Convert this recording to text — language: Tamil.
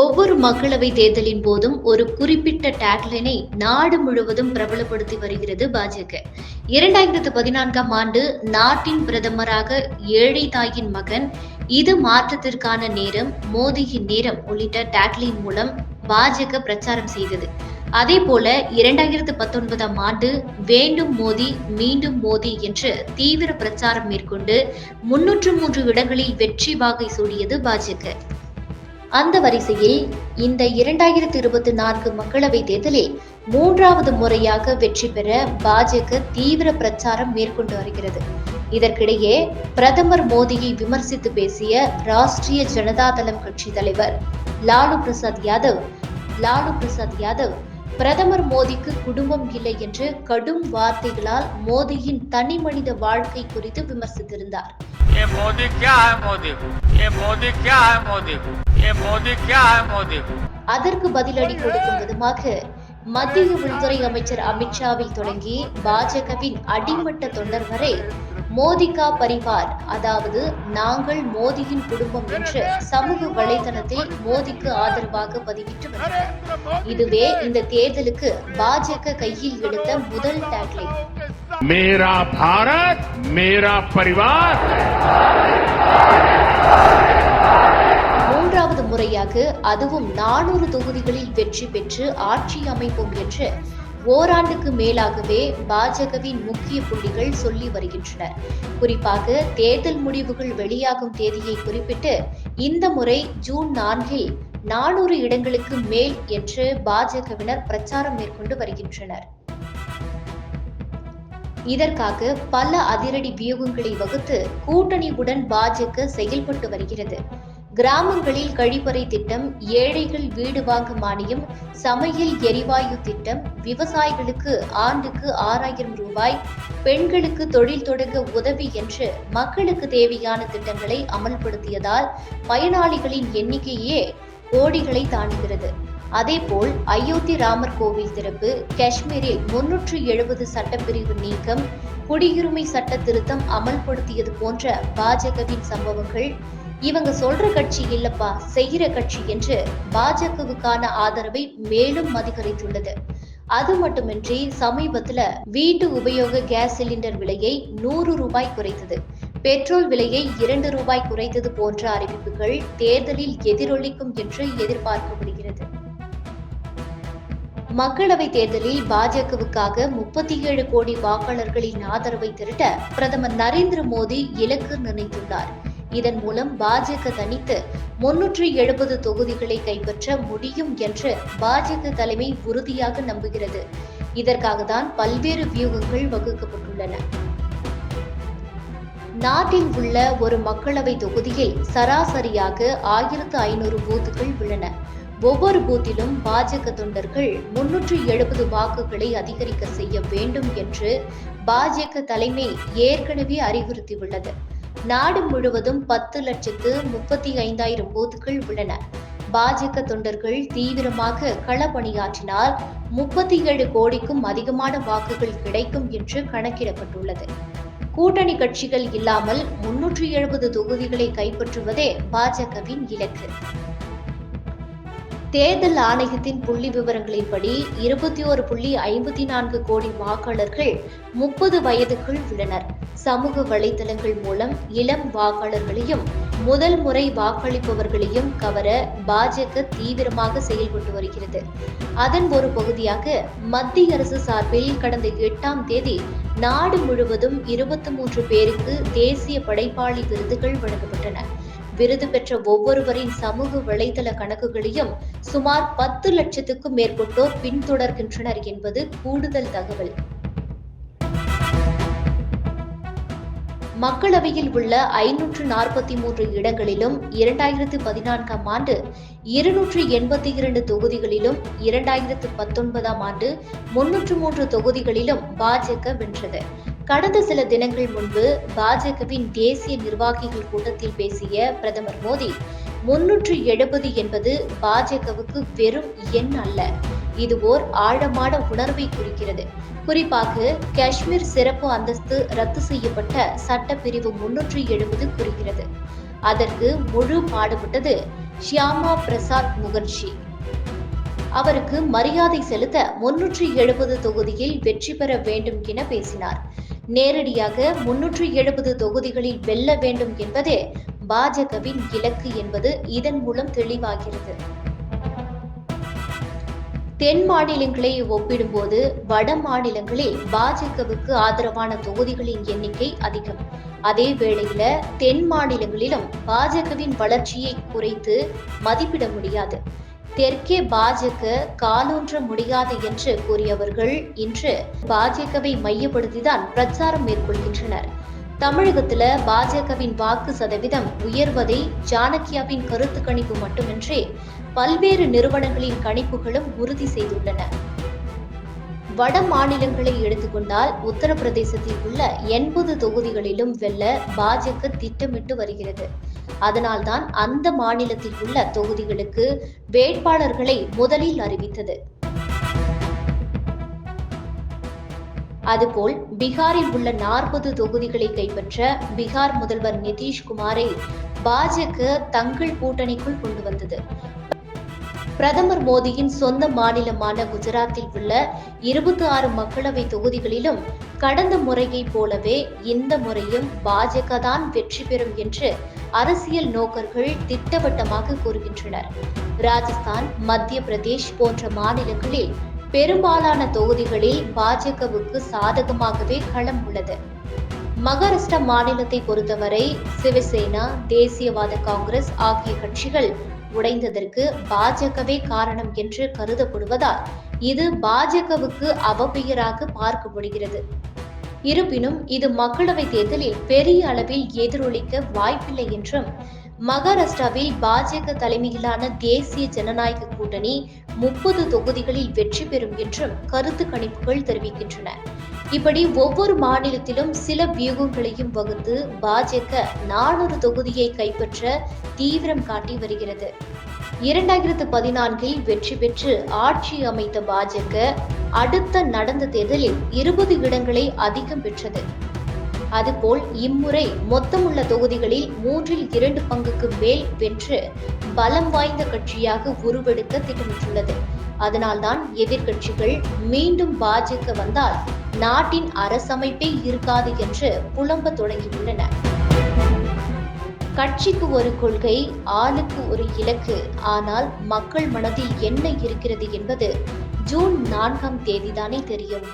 ஒவ்வொரு மக்களவை தேர்தலின் போதும் ஒரு குறிப்பிட்ட டேக்லைனை நாடு முழுவதும் பிரபலப்படுத்தி வருகிறது பாஜக. இரண்டாயிரத்து பதினான்காம் ஆண்டு நாட்டின் பிரதமராக ஏழை தாயின் மகன் இது மாற்றத்திற்கான நேரம் மோதியின் நேரம் உள்ளிட்ட டேக்லைன் மூலம் பாஜக பிரச்சாரம் செய்தது. அதே போல இரண்டாயிரத்து பத்தொன்பதாம் ஆண்டு வேண்டும் மோதி மீண்டும் மோதி என்று தீவிர பிரச்சாரம் மேற்கொண்டு முன்னூற்று மூன்று இடங்களில் வெற்றி வாகை சூடியது பாஜக. அந்த வரிசையில் இந்த இரண்டாயிரத்தி இருபத்தி நான்கு மக்களவை தேர்தலில் மூன்றாவது முறையாக வெற்றி பெற பாஜக தீவிர பிரச்சாரம் மேற்கொண்டு வருகிறது. இதற்கிடையே பிரதமர் மோடியை விமர்சித்து பேசிய ராஷ்டிரிய ஜனதாதளம் கட்சி தலைவர் லாலு பிரசாத் யாதவ் லாலு பிரசாத் யாதவ் பிரதமர் மோடிக்கு குடும்பம் இல்லை என்று கடும் வார்த்தைகளால் மோடியின் தனி மனித வாழ்க்கை குறித்து விமர்சித்திருந்தார். ये मोदी क्या है मोदी को ये मोदी क्या है मोदी को ये मोदी क्या है मोदी को அதற்கு பதிலடி கொடுக்கும் விதமாக மத்திய உள்துறை அமைச்சர் அமித்ஷாவில் தொடங்கி பாஜகவின் அடிமட்ட தொண்டர் வரை மோதிகா பரிவார் அதாவது நாங்கள் மோதியின் குடும்பம் என்று சமூக வலைதளத்தில் மோதிக்கு ஆதரவாக பதிவிட்டு வந்தனர் இதுவே இந்த தேர்தலுக்கு பாஜக கையில் எடுத்த முதல் டேக்லைன் मेरा भारत मेरा परिवार மூன்றாவது முறையாக அதுவும் நானூறு தொகுதிகளில் வெற்றி பெற்று ஆட்சி அமைப்போம் என்று ஓராண்டுக்கு மேலாகவே பாஜகவின் முக்கிய புள்ளிகள் சொல்லி வருகின்றனர் குறிப்பாக தேர்தல் முடிவுகள் வெளியாகும் தேதியை குறிப்பிட்டு இந்த முறை ஜூன் நான்கில் நானூறு இடங்களுக்கு மேல் என்று பாஜகவினர் பிரச்சாரம் மேற்கொண்டு வருகின்றனர் இதற்காக பல அதிரடி வியூகங்களை வகுத்து கூட்டணியுடன் பாஜக செயல்பட்டு வருகிறது. கிராமங்களில் கழிப்பறை திட்டம் ஏழைகள் வீடு வாங்க மானியம் சமையல் எரிவாயு திட்டம் விவசாயிகளுக்கு ஆண்டுக்கு ஆறாயிரம் ரூபாய் பெண்களுக்கு தொழில் தொடங்க உதவி என்று மக்களுக்கு தேவையான திட்டங்களை அமல்படுத்தியதால் பயனாளிகளின் எண்ணிக்கையே கோடிகளை தாண்டுகிறது. அதேபோல் அயோத்தி ராமர் கோவில் திறப்பு காஷ்மீரில் முன்னூற்று எழுபது சட்டப்பிரிவு நீக்கம் குடியுரிமை சட்ட திருத்தம் அமல்படுத்தியது போன்ற பாஜகவின் சம்பவங்கள் இவங்க சொல்ற கட்சி இல்லப்பா செய்கிற கட்சி என்று பாஜகவுக்கான ஆதரவை மேலும் அதிகரித்துள்ளது. அது மட்டுமின்றி சமீபத்துல வீட்டு உபயோக கேஸ் சிலிண்டர் விலையை நூறு ரூபாய் குறைத்தது. பெட்ரோல் விலையை இரண்டு ரூபாய் குறைத்தது போன்ற அறிவிப்புகள் தேர்தலில் எதிரொலிக்கும் என்று எதிர்பார்க்கப்படுகிறது. மக்களவை தேர்தலில் பாஜகவுக்காக முப்பத்தி ஏழு கோடி வாக்காளர்களின் ஆதரவை திரட்ட பிரதமர் நரேந்திர மோடி இலக்கு நிர்ணயித்துள்ளார் இதன் மூலம் பாஜக தனித்து முன்னூற்றி எழுபது தொகுதிகளை கைப்பற்ற முடியும் என்று பாஜக தலைமை உறுதியாக நம்புகிறது. இதற்காக தான் பல்வேறு வியூகங்கள் வகுக்கப்பட்டுள்ளன. நாட்டில் உள்ள ஒரு மக்களவை தொகுதியில் சராசரியாக ஆயிரத்து ஐநூறு பூத்துகள் உள்ளன. ஒவ்வொரு பூத்திலும் பாஜக தொண்டர்கள் முன்னூற்று எழுபது வாக்குகளை அதிகரிக்க செய்ய வேண்டும் என்று பாஜக தலைமை ஏற்கனவே அறிவுறுத்தியுள்ளது. நாடு முழுவதும் பத்து லட்சத்து முப்பத்தி ஐந்தாயிரம் பூத்துகள் உள்ளன. பாஜக தொண்டர்கள் தீவிரமாக களப்பணியாற்றினால் முப்பத்தி ஏழு கோடிக்கும் அதிகமான வாக்குகள் கிடைக்கும் என்று கணக்கிடப்பட்டுள்ளது. கூட்டணி கட்சிகள் இல்லாமல் முன்னூற்றி எழுபது தொகுதிகளை கைப்பற்றுவதே பாஜகவின் இலக்கு. தேர்தல் ஆணையத்தின் புள்ளி விவரங்களின்படி இருபத்தி ஒரு புள்ளி ஐம்பத்தி நான்கு கோடி வாக்காளர்கள் முப்பது வயதுக்குள் உள்ளனர். சமூக வலைதளங்கள் மூலம் இளம் வாக்காளர்களையும் முதல் முறை வாக்களிப்பவர்களையும் கவர பாஜக தீவிரமாக செயல்பட்டு வருகிறது. அதன் ஒரு பகுதியாக மத்திய அரசு சார்பில் கடந்த எட்டாம் தேதி நாடு முழுவதும் இருபத்தி மூன்று பேருக்கு தேசிய படைப்பாளி விருதுகள் வழங்கப்பட்டன. விருது பெற்ற ஒவ்வொருவரின் சமூக வலைதள கணக்குகளையும் சுமார் பத்து லட்சத்துக்கும் மேற்பட்டோர் பின்தொடர்கின்றனர் என்பது கூடுதல் தகவல். மக்களவையில் உள்ள ஐநூற்று நாற்பத்தி மூன்று இடங்களிலும் இரண்டாயிரத்து பதினான்காம் ஆண்டு இருநூற்று எண்பத்தி இரண்டு தொகுதிகளிலும் இரண்டாயிரத்து பத்தொன்பதாம் ஆண்டு முன்னூற்று மூன்று தொகுதிகளிலும் பாஜக வென்றது. கடந்த சில தினங்கள் முன்பு பாஜகவின் தேசிய நிர்வாகிகள் கூட்டத்தில் பேசிய பிரதமர் மோடி முன்னூற்று எழுபது என்பது பாஜகவுக்கு வெறும் எண் அல்ல. இது ஓர் ஆழமான உணர்வை குறிக்கிறது. குறிப்பாக காஷ்மீர் சிறப்பு அந்தஸ்து ரத்து செய்யப்பட்ட சட்டப்பிரிவு முன்னூற்று எழுபது குறிக்கிறது. அதற்கு முழு பாடுபட்டது ஷியாமா பிரசாத் முகர்ஜி. அவருக்கு மரியாதை செலுத்த முன்னூற்றி எழுபது தொகுதியில் வெற்றி பெற வேண்டும் என பேசினார். நேரடியாக முன்னூற்றி எழுபது தொகுதிகளில் வெல்ல வேண்டும் என்பதே பாஜகவின் இலக்கு என்பது இதன் மூலம் தெளிவாகிறது. தென் மாநிலங்களை ஒப்பிடும்போது வட மாநிலங்களில் பாஜகவுக்கு ஆதரவான தொகுதிகளின் எண்ணிக்கை அதிகம். அதே வேளையில தென் மாநிலங்களிலும் பாஜகவின் வளர்ச்சியை குறைத்து மதிப்பிட முடியாது. தெற்கே பாஜக காலூன்ற முடியாது என்று கூறியவர்கள் இன்று பாஜகவை மையப்படுத்திதான் பிரச்சாரம் மேற்கொள்கின்றனர். தமிழகத்துல பாஜகவின் வாக்கு சதவீதம் உயர்வதை ஜானகியாவின் கருத்து கணிப்பு மட்டுமின்றி பல்வேறு நிறுவனங்களின் கணிப்புகளும் உறுதி செய்துள்ளன. வட மாநிலங்களை எடுத்துக்கொண்டால் உத்தரப்பிரதேசத்தில் உள்ள எண்பது தொகுதிகளிலும் வெல்ல பாஜக திட்டமிட்டு வருகிறது. அதனால்தான் அந்த மாநிலத்தில் உள்ள தொகுதிகளுக்கு வேட்பாளர்களை முதலில் அறிவித்தது. அதுபோல் பீகாரில் உள்ள நாற்பது தொகுதிகளை கைப்பற்ற பீகார் முதல்வர் நிதிஷ்குமாரை பாஜக தங்கள் கூட்டணிக்குள் கொண்டு வந்தது. பிரதமர் மோடியின் சொந்த மாநிலமான குஜராத்தில் உள்ள இருபத்தி ஆறு மக்களவை தொகுதிகளிலும் கடந்த முறையைப் போலவே இந்த முறையும் பாஜக தான் வெற்றி பெறும் என்று அரசியல் நோக்கர்கள் திட்டவட்டமாக கூறுகின்றனர். ராஜஸ்தான் மத்திய பிரதேஷ் போன்ற மாநிலங்களில் பெரும்பாலான தொகுதிகளில் பாஜகவுக்கு சாதகமாகவே களம் உள்ளது. மகாராஷ்டிரா மாநிலத்தை பொறுத்தவரை சிவசேனா தேசியவாத காங்கிரஸ் ஆகிய கட்சிகள் உடைந்ததற்கு பாஜகவே காரணம் என்று கருதப்படுவதால் இது பாஜகவுக்கு அவப்பெயராக பார்க்கப்படுகிறது. இருப்பினும் இது மக்களவைத் தேர்தலில் பெரிய அளவில் எதிரொலிக்க வாய்ப்பில்லை என்றும் மகாராஷ்டிராவில் பாஜக தலைமையிலான தேசிய ஜனநாயக கூட்டணி முப்பது தொகுதிகளில் வெற்றி பெறும் என்றும் கருத்து கணிப்புகள் தெரிவிக்கின்றன. இப்படி ஒவ்வொரு மாநிலத்திலும் சில வியூகங்களையும் வகுத்து பாஜக நானூறு தொகுதியை கைப்பற்ற தீவிரம் காட்டி வருகிறது. இரண்டாயிரத்து பதினான்கில் வெற்றி பெற்று ஆட்சி அமைத்த பாஜக அடுத்த நடந்த தேர்தலில் இருபது இடங்களை அதிகம் பெற்றது. அதுபோல் இம்முறை மொத்தமுள்ள தொகுதிகளில் மூன்றில் இரண்டு பங்குக்கு மேல் வென்று பலம் வாய்ந்த கட்சியாக உருவெடுக்க திட்டமிட்டுள்ளது. அதனால்தான் எதிர்க்கட்சிகள் மீண்டும் பாஜக வந்தால் நாட்டின் அரசமைப்பே இருக்காது என்று புலம்ப தொடங்கியுள்ளன. கட்சிக்கு ஒரு கொள்கை ஆளுக்கு ஒரு இலக்கு. ஆனால் மக்கள் மனதில் என்ன இருக்கிறது என்பது ஜூன் நான்காம் தேதிதானே தெரியும்.